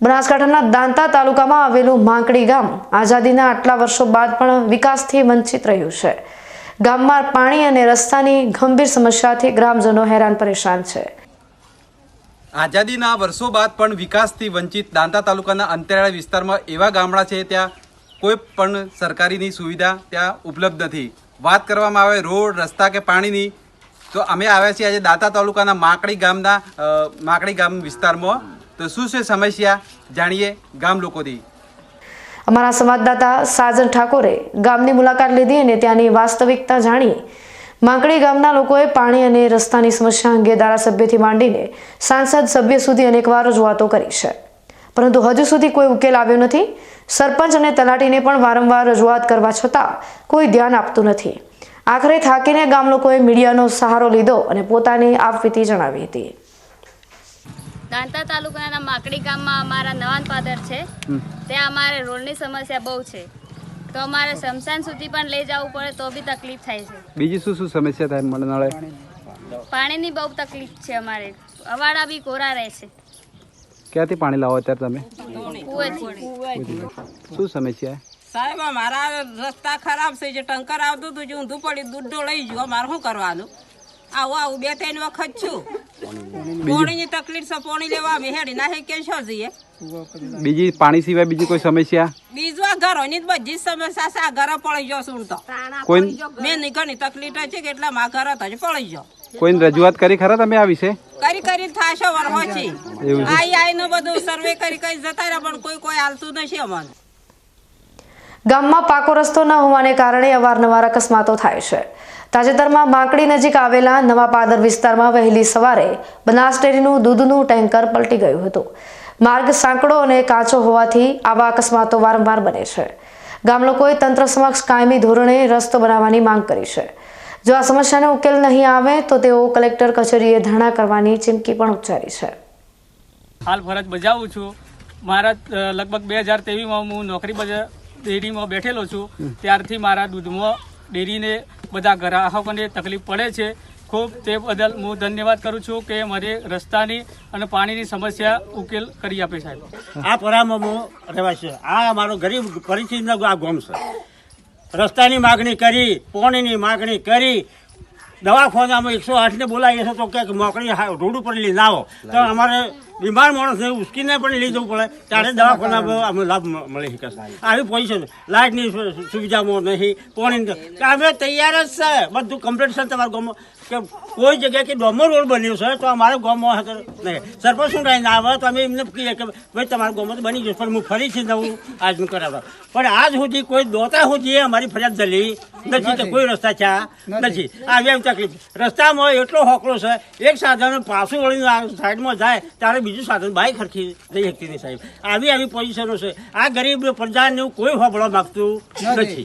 બનાસકાંઠાના દાંતા તાલુકામાં આવેલું માંકડી ગામ આઝાદીના આટલા વર્ષો બાદ પણ વિકાસથી વંચિત રહ્યું છે. ગામમાં પાણી અને રસ્તાની ગંભીર સમસ્યાથી ગ્રામજનો હેરાન પરેશાન છે. આઝાદીના વર્ષો બાદ પણ વિકાસથી વંચિત દાંતા તાલુકાના અંતરિયાળ વિસ્તારમાં એવા ગામડા છે ત્યાં કોઈ પણ સરકારીની સુવિધા ત્યાં ઉપલબ્ધ નથી. વાત કરવામાં આવે રોડ, રસ્તા કે પાણીની, તો અમે આવ્યા છીએ આજે દાંતા તાલુકાના માકડી ગામના માંકડી ગામ વિસ્તારમાં. તો શું છે સમસ્યા? જાણીએ ગામ લોકોથી. અમારા સંવાદદાતા સાજન ઠાકોરે ગામની મુલાકાત લીધી અને ત્યાંની વાસ્તવિકતા જાણી. માંકડી ગામના લોકોએ પાણી અને રસ્તાની સમસ્યા અંગે ધારાસભ્યથી માંડીને સાંસદ સભ્ય સુધી અનેકવાર રજૂઆતો કરી છે. પરંતુ હજુ સુધી કોઈ ઉકેલ આવ્યો નથી. સરપંચ અને તલાટીને પણ વારંવાર રજૂઆત કરવા છતાં કોઈ ધ્યાન આપતું નથી. આખરે થાકીને ગામ લોકોએ મીડિયાનો સહારો લીધો અને પોતાની આપવીતી જણાવી હતી. દાંતા તાલુકાના માકડી ગામમાં અમારા નવાન પાદર છે. ત્યાં અમારે રોડની સમસ્યા બહુ છે. તો અમારે શમશાન સુધી પણ લઈ જવું પડે તો બી તકલીફ થાય છે. બીજી શું શું સમસ્યા થાય મને નળે? પાણીની બહુ તકલીફ છે અમારે. અવાડા બી કોરા રહે છે. ક્યાંથી પાણી લાવો અત્યારે તમે? શું સમસ્યા? સાહેબ મારા રસ્તા ખરાબ છે. જે ટંકર આવતું હતું જે ઊંધું પડી દૂધ લઈ ગયું. અમારે શું કરવાનું? આવું આવું બે ત્રણ વખત છું. પોણીની તકલીફ છે પોણી લેવા અમે હેડી ના કે શું જઈએ બીજી પાણી સિવાય બીજી કોઈ સમસ્યા? બીજું આ ઘરોની બધી સમસ્યા છે આ ઘરે પડી ગયો છું તો. કોઈ મેં ની ઘણી તકલીફ છે કે એટલા માં ઘરે જ પડી ગયો. કોઈ રજૂઆત કરી ખરા તમે આ વિશે? કરી કરી થાશો એવું છે. આઈ આઈ બધું સર્વે કરી કરી જતા રહ્યા પણ કોઈ કોઈ હાલતું નથી અમને. ગામમાં પાકો રસ્તો ન હોવાને કારણે અવારનવાર અકસ્માતો થાય છે. તાજેતરમાં માંકડી નજીક આવેલા નવા પાદર વિસ્તારમાં વહેલી સવારે બનાસ ડેરીનું દૂધનું ટેન્કર પલટી ગયું હતું. માર્ગ સાંકડો અને કાચો હોવાથી આવા અકસ્માતો વારંવાર બને છે. ગામ લોકોએ તંત્ર સમક્ષ કાયમી ધોરણે રસ્તો બનાવવાની માંગ કરી છે. જો આ સમસ્યાનો ઉકેલ નહીં આવે તો તેઓ કલેક્ટર કચેરીએ ધરણા કરવાની ચીમકી પણ ઉચ્ચારી છે. હાલ ફરજ બજાવું છું. મારા લગભગ બે હજાર તેવીમાં હું નોકરી બજા ડેરીમાં બેઠેલો છું, ત્યારથી મારા દૂધમાં ડેરીને બધા ગ્રાહકોને તકલીફ પડે છે. ખૂબ તે બદલ હું ધન્યવાદ કરું છું કે મારે રસ્તાની અને પાણીની સમસ્યા ઉકેલ કરી આપે સાહેબ. આ પરામાં રહેવાસી. આ અમારો ગરીબ પરિસ્થિતિનો આ ગામ છે. રસ્તાની માગણી કરી, પાણીની માગણી કરી, દવાખાનામાં એકસો આઠને બોલાવીએ છીએ તો ક્યાંક મોકલી હા- રોડ ઉપર લઈ ના આવો. તો અમારે બીમાર માણસને ઉશ્કીને પણ લઈ જવું પડે. ત્યારે દવાખાના અમે લાભ મળી શકે. આવી પોઝિશન. લાઇટની સુવિધામાં નહીં પાણી અમે તૈયાર જ છે. બધું કમ્પ્લીટ છે તમારા ગામમાં. કે કોઈ જગ્યાએ કે ડોમર રોડ બન્યો છે તો અમારા ગામમાં નહીં. સરપંચ શું રહીને આવે તો અમે એમને કહીએ કે ભાઈ તમારા ગામમાં તો બની જશે પણ હું ફરીથી નવું આજનું કરાવવા. પણ આજ સુધી કોઈ દોતા સુધી અમારી ફરિયાદ દલી નથી તો કોઈ રસ્તા છે નથી. આવી એમ તકલીફ. રસ્તામાં એટલો હોકલો છે એક સાધન પાછું વળીને સાઈડમાં જાય ત્યારે બીજું સાધન બાઇક ખર્ચી જઈ શકતી નહીં સાહેબ. આવી આવી પોઝિશનો છે. આ ગરીબ પ્રજાને કોઈ હોબળવા માગતું નથી.